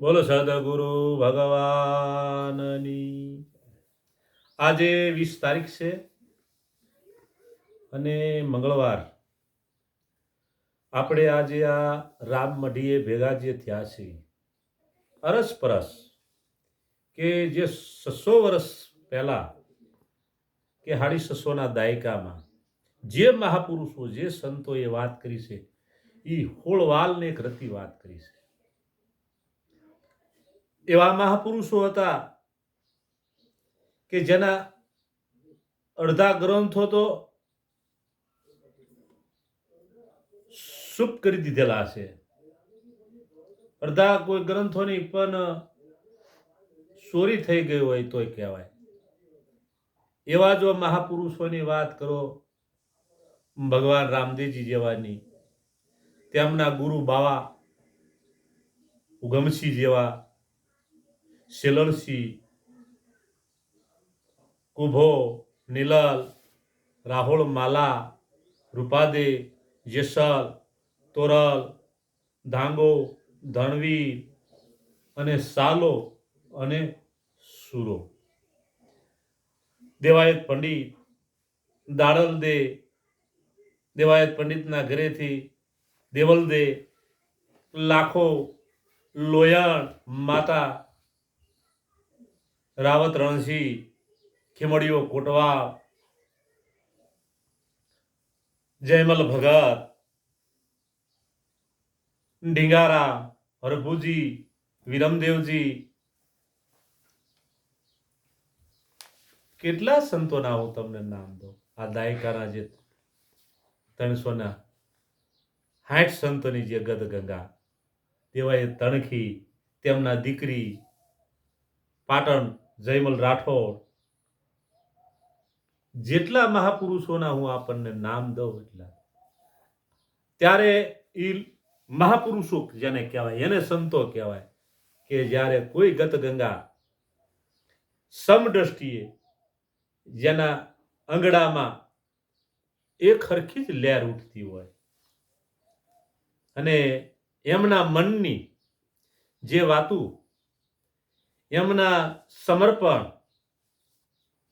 બોલો સદગુરુ ભગવાનની આજે વીસ તારીખ છે અને મંગળવાર. આપણે આજે આ રામ મઢીએ ભેગા જે થયા છે, અરસ પરસ, કે જે છસો વર્ષ પહેલાં, કે હાડી સસોના દાયકામાં, જે મહાપુરુષો, જે સંતોએ વાત કરી છે એ હોળવાલને એક રતી વાત કરી છે. એવા મહાપુરુષો હતા કે જેના અડધા ગ્રંથો તો સુપ કરી દીધેલા છે અડધા કોઈ ગ્રંથોની પણ ચોરી થઈ ગઈ હોય તોય કહેવાય. એવા જો મહાપુરુષોની વાત કરો, ભગવાન રામદેવજી જેવાની, તેમના ગુરુ બાવા ઉગમસિંહ જેવા શેલણસિંહ કુભો નીલલ રાહુલ માલા રૂપાદે જેસલ તોરલ ધાંગો ધણવી અને સાલો અને સુરો। દેવાયત પંડિત દાડલ દે દેવાયત પંડિતના ઘરેથી દેવલ દે લાખો લોયણ માતા રાવત રણસિંહ, ખીમડીઓ કોટવા જયમલ ભગત, ઢીંગારા, હરભુજી, વિરમદેવજી. કેટલા સંતોના હું તમને નામ દઉં? આ દાયકાના જે ત્રણસોના હાઠ સંતોની જે ગદ ગંગા એ તણખી, તેમના દીકરી, પાટણ જયમલ રાઠોડ. જેટલા મહાપુરુષોના હું આપણને નામ દઉં એટલા. ત્યારે એ મહાપુરુષો જેને કહેવાય, એને સંતો કહેવાય કે જ્યારે કોઈ ગત ગંગા સમદ્રષ્ટિએ જેના અંગડામાં એક હરખી જ લહેર ઉઠતી હોય અને એમના મનની જે વાતું એમના સમર્પણ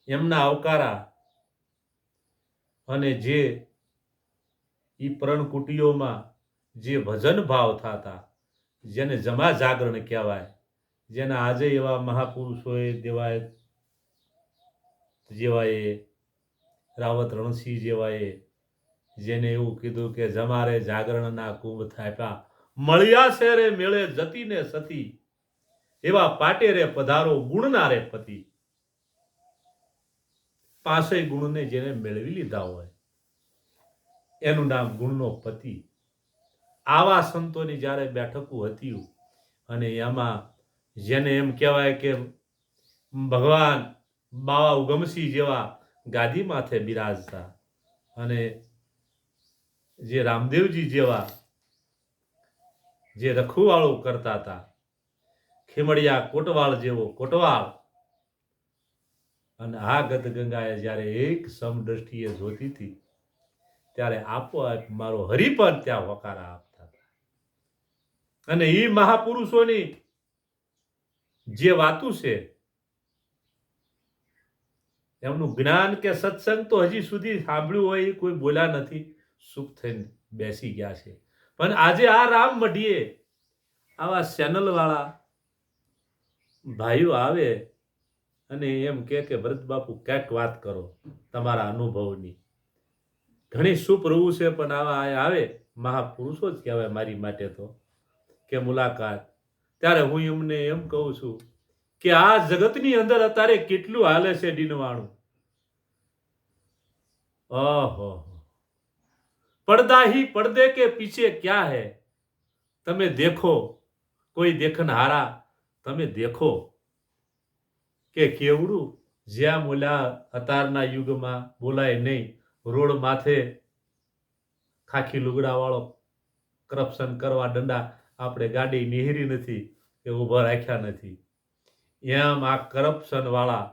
એમના આવકારા અને જે એ પ્રણકુટીઓમાં જે ભજન ભાવ થતા, જેને જમા જાગરણ કહેવાય, જેના આજે એવા મહાપુરુષોએ દેવાય જેવાએ રાવત રણસિંહ જેવાએ જેને એવું કીધું કે જમારે જાગરણના કુંભ થાપ્યા, મળ્યા છે રે મેળે જતીને સતી એવા પાટેરે પધારો ગુણનારે પતિ. પાસે ગુણને જેને મેળવી લીધા હોય. એનું નામ ગુણનો પતિ. આવા સંતોની જ્યારે બેઠકો હતી અને એમાં જેને એમ કહેવાય કે ભગવાન બાવા ઉગમસિંહ જેવા ગાદી માથે બિરાજતા અને જે રામદેવજી જેવા જે રખુવાળું કરતા હતા ખીમડિયા કોટવાળ જેવો કોટવાળ. અને આ ગદગંગાએ જ્યારે એક સમદ્રષ્ટિએ જોતી હતી, ત્યારે આપોઆપ મારો હરિપદ ત્યાં વકારા આપતા હતા. અને એ મહાપુરુષોની જે વાતું છે, એમનું જ્ઞાન કે સત્સંગ તો હજી સુધી સાંભળ્યું હોય એ કોઈ બોલ્યા નથી સુખ થઈને બેસી ગયા છે. પણ આજે આ રામ મઢીએ આવા ચેનલ વાળા ભાઈઓ આવે અને એમ કે કે, ભરત બાપુ, ક્યાંક વાત કરો તમારા અનુભવની. ઘણી સુપ્રભુ છે, પણ આવા આવે, મહાપુરુષો જ કહેવાય મારી માટે તો, કે મુલાકાત. ત્યારે હું એમને એમ કહું છું કે, આ જગતની અંદર અત્યારે કેટલું હાલે છે ડીનવાણું? ઓહો. પડદા હી પડદે કે પીછે ક્યાં હે? તમે દેખો, કોઈ દેખનહારા તમે દેખો કે કેવડું જ્યાં મુલા અતારના યુગમાં બોલાય નહીં, રોડ માથે ખાખી લુગડાવાળો કરપ્શન કરવા દંડા આપણે ગાડી નિહરી નથી કે ઊભા રાખ્યા નથી. એમ આ કરપ્શનવાળા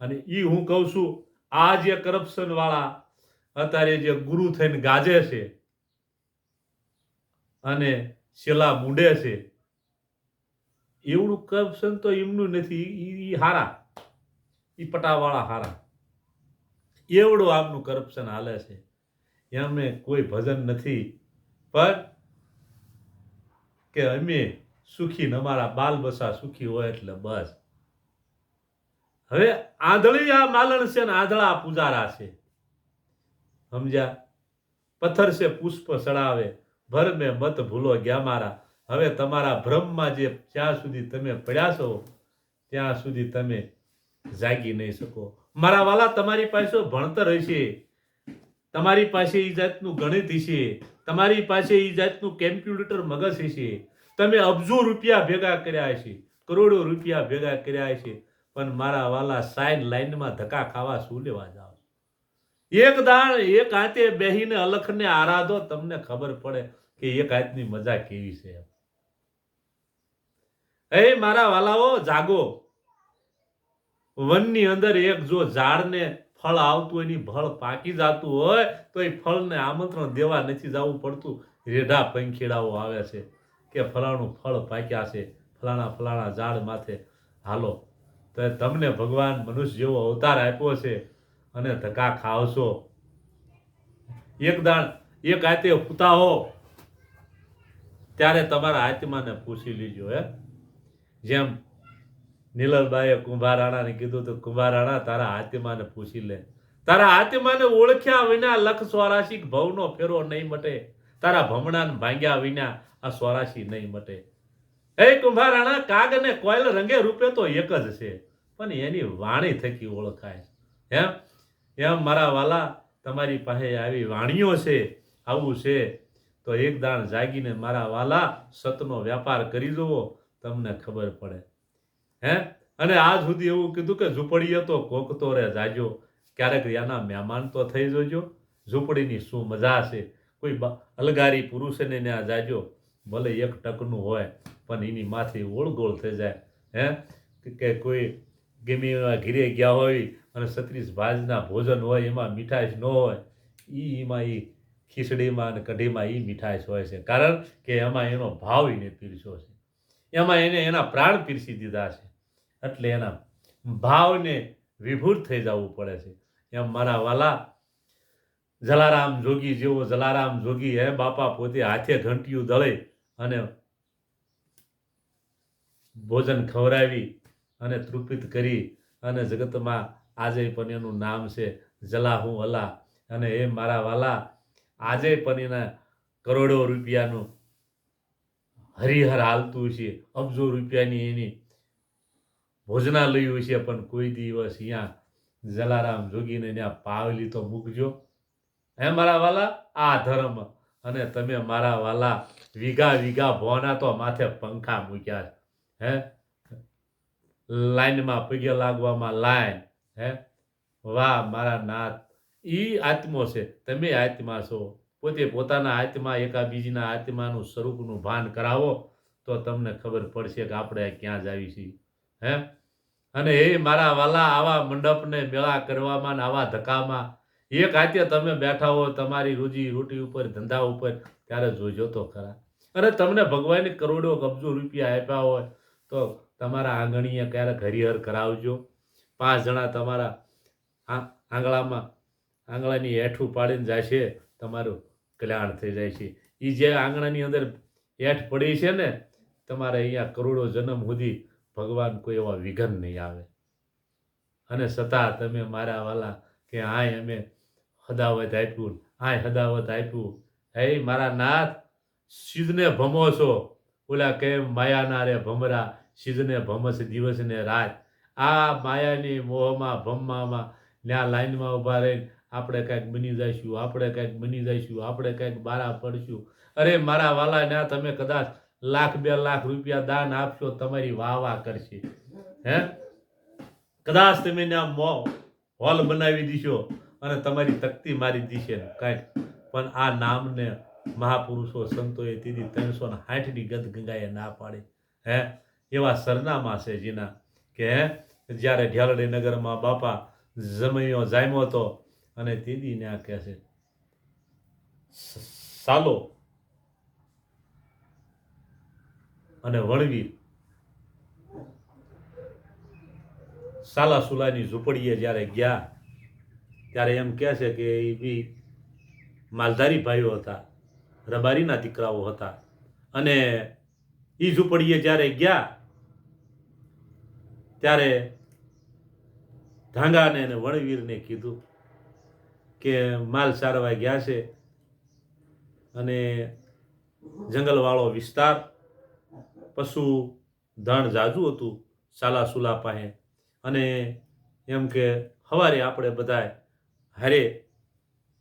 અને એ હું કહું છું, આ જે કરપ્શન વાળા અત્યારે જે ગુરુ થઈને ગાજે છે અને શેલા મૂંડે છે એવડું કરપ્શન તો એમનું નથી એ હારા. એ પટાવાળા હારા. એવડું આમનું કરપ્શન હાલે છે. એમને કોઈ ભજન નથી. પણ કે અમે સુખી અમારા બાલ બસા સુખી હોય એટલે બસ. હવે આંધળી આ માલણ છે ને આંધળા પૂજારા છે. સમજ્યા? પથ્થર છે પુષ્પ ચડાવે. ભર મેં મત ભૂલો ગયા મારા. હવે તમારા ભ્રમમાં જે જ્યાં સુધી તમે પડ્યા છો, ત્યાં સુધી તમે જાગી નહીં શકો. મારા વાલા, તમારી પાસે ભણતર હશે, તમારી પાસે એ જાતનું ગણિત હશે, તમારી પાસે એ જાતનું કેલ્ક્યુલેટર મગજ હશે, તમે અબજો રૂપિયા ભેગા કર્યા હશે, કરોડો રૂપિયા ભેગા કર્યા હશે, પણ મારા વાલા સાઈન લાઈનમાં ધક્કા ખાવા શું લેવા જાઓ એક દાણ, એક હાથે બેહીને અલખને આરાધો, તમને ખબર પડે કે એક હાથની મજા કેવી છે એ મારા વાલાઓ, જાગો. વનની અંદર એક જો ઝાડને ફળ આવતું એની ફળ પાકી જતું હોય, તો એ ફળને આમંત્રણ દેવા નથી જવું પડતું. રેઢા પંખીડાઓ આવે છે કે ફલાણું ફળ પાક્યા છે, ફલાણા ફલાણા ઝાડ માથે. હાલો, તો તમને ભગવાન મનુષ્ય જેવો અવતાર આપ્યો છે અને ધક્કા ખાવશો. એક દાણ, એક હાથે પૂતા હો ત્યારે તમારા આત્માને પૂછી લીજો, હે. જેમ નીલલબાઈએ કુંભારાણાને કીધું તો કુંભારાણા, તારા આત્માને પૂછી લે. તારા આત્માને ઓળખ્યા વિના લખ સ્વરાશી ભવનો ફેરો નહીં મટે. તારા ભમણાને ભાંગ્યા વિના આ સ્વરાશી નહીં મટે. એ કુંભારાણા કાગ અને કોયલ રંગે રૂપે તો એક જ છે, પણ એની વાણી થકી ઓળખાય. એમ એમ મારા વાલા, તમારી પાસે આવી વાણીઓ છે, આવું છે. તો એક દાણ જાગીને મારા વાલા સતનો વ્યાપાર કરી જુઓ. તમને ખબર પડે. હે? અને આજ સુધી એવું કીધું કે ઝૂંપડીએ તો કોક તો રે જાજો, ક્યારેક એના મહેમાન તો થઈ જજો. ઝૂંપડીની શું મજા છે? કોઈ અલગારી પુરુષને ત્યાં જાજો. ભલે એક ટકનું હોય, પણ એની માથી ઓળગોળ થઈ જાય. હે? કે- કોઈ ગમે ઘીરે ગયા હોય અને છત્રીસ ભાજના ભોજન હોય, એમાં મીઠાશ ન હોય એ એમાં એ ખીચડીમાં અને કઢીમાં એ મીઠાશ હોય છે. કારણ કે એમાં એનો ભાવ એને પીરસ્યો છે. એમાં એને એના પ્રાણ પીરસી દીધા છે. એટલે એના ભાવને વિભૂત થઈ જવું પડે છે. એમ મારા વાલા જલારામ જોગી જેવો જલારામ જોગી હે, બાપા પોતે હાથે ઘંટિયું દળે અને ભોજન ખવડાવી અને તૃપિત કરી અને જગતમાં આજે પણ એનું નામ છે જલાહુ અલા અને એ મારા વાલા આજે પણ એના કરોડો રૂપિયાનું હરિહર હાલતું છે, અબજો રૂપિયાની એની ભોજનાલયો છે પણ કોઈ દિવસ અહીંયા જલારામ જોગીને ત્યાં પાવલી તો મૂકજો. હે મારા વાલા? આ ધર્મ. અને તમે મારા વાલા વીઘા વીઘા ભોના તો માથે પંખા મૂક્યા છે. હે? લાઈનમાં પગે લાગવામાં લાઈન. હે? વાહ, મારા નાથ. ઈ આત્મો છે. તમે આત્મા છો. પોતે પોતાના આત્મા એકા બીજીના આત્માનું સ્વરૂપનું ભાન કરાવો, તો તમને ખબર પડશે કે આપણે ક્યાં જાવી છીએ. હે? અને એ મારા વાલા, આવા મંડપને મેળા કરવામાં ને આવા ધક્કામાં, એક હાથે તમે બેઠા હો, તમારી રોજી રોટી ઉપર, ધંધા ઉપર, ત્યારે જોજો તો ખરા. અરે તમને ભગવાને કરોડો કબજો રૂપિયા આપ્યા હોય, તો તમારા આંગણીએ ક્યારેક હરિહર કરાવજો. પાંચ જણા તમારા આંગળામાં, આંગળાની હેઠું પાડીને છે તમારું કલ્યાણ થઈ જાય છે. એ જે આંગણાની અંદર હેઠ પડી છે ને, તમારે અહીંયા કરોડો જન્મ સુધી ભગવાન કોઈ એવા વિઘન નહીં આવે. અને છતાં તમે મારા વાલા કે આય અમે હદાવત આપ્યું, આય હદાવત આપ્યું. હે મારા નાથ સિદ્ધને ભમો છો. ઓલા કેમ માયાના રે ભમરા સિદ્ધને ભમસ દિવસ ને રાત. આ માયાની મોહમાં ભમવામાં ત્યાં લાઈનમાં ઊભા રહીને આપણે કાંઈક બની જઈશું, આપણે કાંઈક બની જઈશું, આપણે કાંઈક બારા પડશું. અરે, મારા વાલા ના તમે કદાચ લાખ બે લાખ રૂપિયા દાન આપશો, તમારી વાહ વાહ કરશે. હે? કદાચ તમે ત્યાં મો હોલ બનાવી દીશો અને તમારી તકતી મારી દીશે કાંઈક પણ આ નામને મહાપુરુષો સંતોએ દીધી ત્રણસો ને સાઠની ગદ ગંગાએ ના પાડી. હે? એવા સરનામા છે જેના કે જ્યારે ઢેલડી નગરમાં બાપા જમૈયો જામ્યો હતો અને તેદી ને આ કહે છે સાલો અને વણવીર સાલા સુલાની ઝૂંપડીએ જ્યારે ગયા, ત્યારે એમ કહે છે કે એ બી માલધારી ભાઈઓ હતા, રબારીના દીકરાઓ હતા. અને એ ઝૂંપડીએ જ્યારે ગયા, ત્યારે ધાંગાને અને વણવીરને કીધું કે માલ સારવા ગયા છે અને જંગલવાળો વિસ્તાર, પશુ ધણ જાજુ હતું, સાલા સુલા પાસે. અને એમ કે સવારે આપણે બધાએ હારે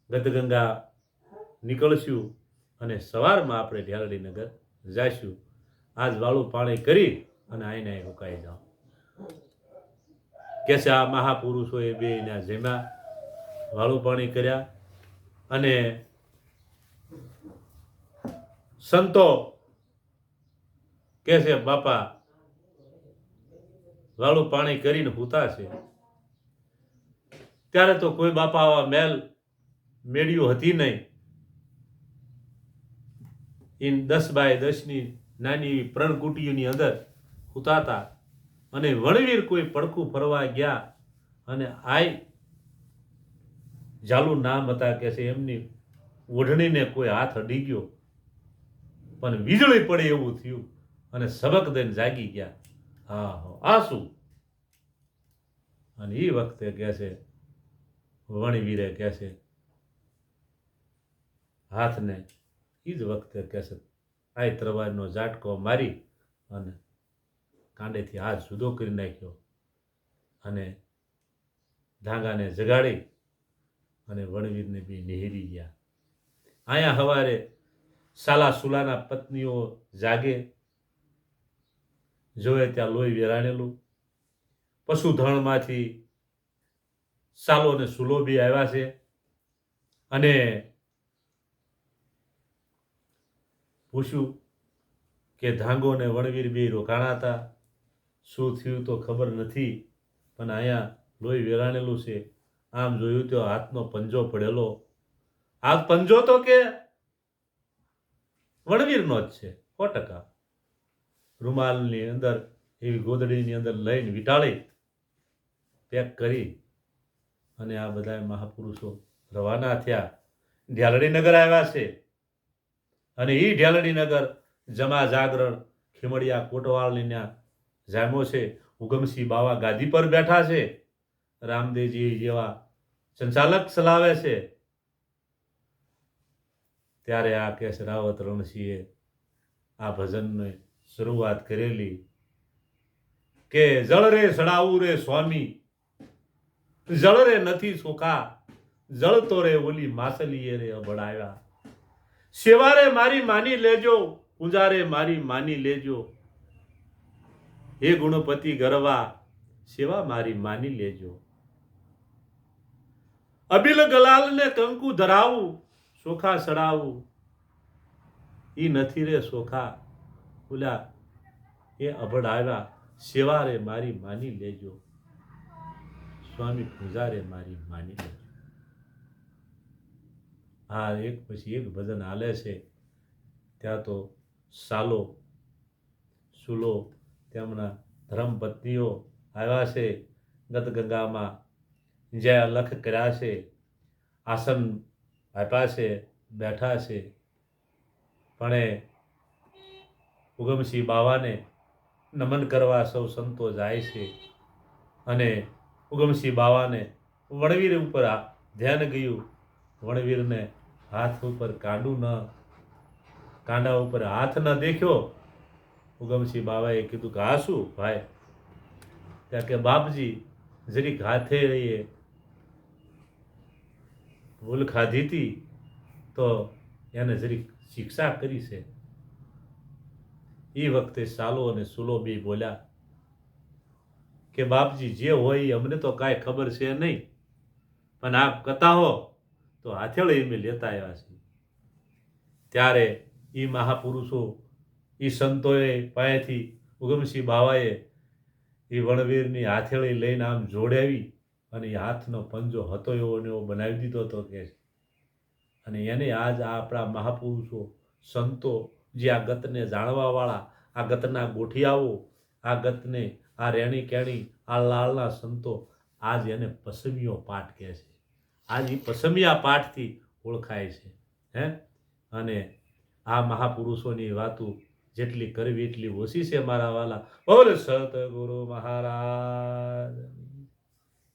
ગદગંગા નીકળશું અને સવારમાં આપણે ઢેરડીનગર જઈશું. આજ વાળું પાણી કરી અને આઈને રોકાઈ જાઓ. કે છે આ મહાપુરુષોએ બે એના જેમાં વાળું પાણી કર્યા અને સંતો કે છે, બાપા, વાળું પાણી કરીને પૂતા છે. ત્યારે તો કોઈ બાપા આવા મેલ મેળ્યું હતી નહીં. ઇન દસ બાય દસની નાની એવી પ્રણકુટીઓની અંદર ઉતાતા અને વણવીર કોઈ પડખું ફરવા ગયા અને આય જાલુ નામ હતા કે છે, એમની ઓઢણીને કોઈ હાથ અડી ગયો. પણ વીજળી પડે એવું થયું અને સબક દઈને જાગી ગયા. હા આ શું? અને એ વખતે કહે છે, વણીવીરે કહે છે, હાથને એ જ વખતે કહે છે, આય તરવારનો ઝાટકો મારી અને કાંડેથી હાથ જુદો કરી નાખ્યો અને ધાંગાને જગાડી અને વણવીરને બી નિહેરી ગયા. અહીંયા હવારે સાલા સુલાના પત્નીઓ જાગે, જોવે ત્યાં લોહી વેરાણેલું. પશુધણમાંથી સાલો અને સુલો બી આવ્યા છે અને પૂછ્યું કે ધાંગો ને વણવીર બે રોકાણા હતા? શું થયું તો ખબર નથી, પણ અહીંયા લોહી વેરાણેલું છે. આમ જોયું તો હાથનો પંજો પડેલો. આ પંજો તો કે વણવીરનો જ છે, સો ટકા. રૂમાલની અંદર, એવી ગોદડીની અંદર લઈને વીંટાળી પેક કરી અને આ બધા મહાપુરુષો રવાના થયા. ઢ્યાલડી નગર આવ્યા છે. અને એ ઢ્યાલડી નગર જમા જાગરણ, ખીમડિયા કોટવાળની ત્યાં જામ્યો છે. ઉગમસિંહ બાવા ગાદી પર બેઠા છે. રામદેવજી જેવા સંચાલક ચલાવે છે, ત્યારે આ કેસ રાવત રણસિંહે આ ભજનની શરૂઆત કરેલી કે, જળ રે સડાવું રે સ્વામી, જળ રે નથી સોખા જળ તો રે ઓલી માસલીએ રે અબડાવ્યા સેવારે મારી માની લેજો પૂજારે મારી માની લેજો. હે ગુણપતિ ગરવા, સેવા મારી માની લેજો. અબિલ ગલાલને કંકુ ધરાવું, સોખા સડાવું. એ નથી રે સોખા. ઓલા, એ અભડ આવ્યા, સેવા રે મારી માની લેજો. સ્વામી પૂજારે મારી માની લેજો. હા, એક પછી એક ભજન હાલે છે. ત્યાં તો સાલો, સુલો, તેમના ધર્મપત્નીઓ આવ્યા છે ગદગંગામાં. જે લખ કર્યા છે, આસન આપ્યા છે, બેઠા છે. પણ એ ઉગમસિંહ બાવાને નમન કરવા સૌ સંતો જાય છે અને ઉગમસિંહ બાવાને વણવીર ઉપર ધ્યાન ગયું. વણવીરને હાથ ઉપર કાંડું ન, કાંડા ઉપર હાથ ન દેખ્યો. ઉગમસિંહ બાવાએ કીધું કે આ શું ભાઈ? ત્યાં કે, બાપજી જરીક હાથે રહીએ ભૂલ ખાધી હતી તો એને જરીક શિક્ષા કરી છે. એ વખતે સાલો અને સુલો બે બોલ્યા, કે બાપજી, જે હોય અમને તો કાંઈ ખબર છે નહીં, પણ આપ હો તો હાથેળે એમ લેતા આવ્યા છે. ત્યારે એ મહાપુરુષો એ સંતોએ પાસેથી ઉગમસિંહ બાવાએ એ વણવીરની હાથેળી લઈને આમ જોડાવી અને એ હાથનો પંજો હતો એવો ને એવો બનાવી દીધો હતો કે અને એને આજ આ આપણા મહાપુરુષો, સંતો જે આ ગતને જાણવાવાળા, આ ગતના ગોઠિયાઓ, આ ગતને, આ રેણી કેણી આ લાલના સંતો આજ એને પસમિયો પાઠ કહે છે. આજ એ પસમિયા પાઠથી ઓળખાય છે, હે? અને આ મહાપુરુષોની વાતો જેટલી કરવી એટલી ઓછી છે મારા વાલા. બોલ સતગુરુ મહારાજ.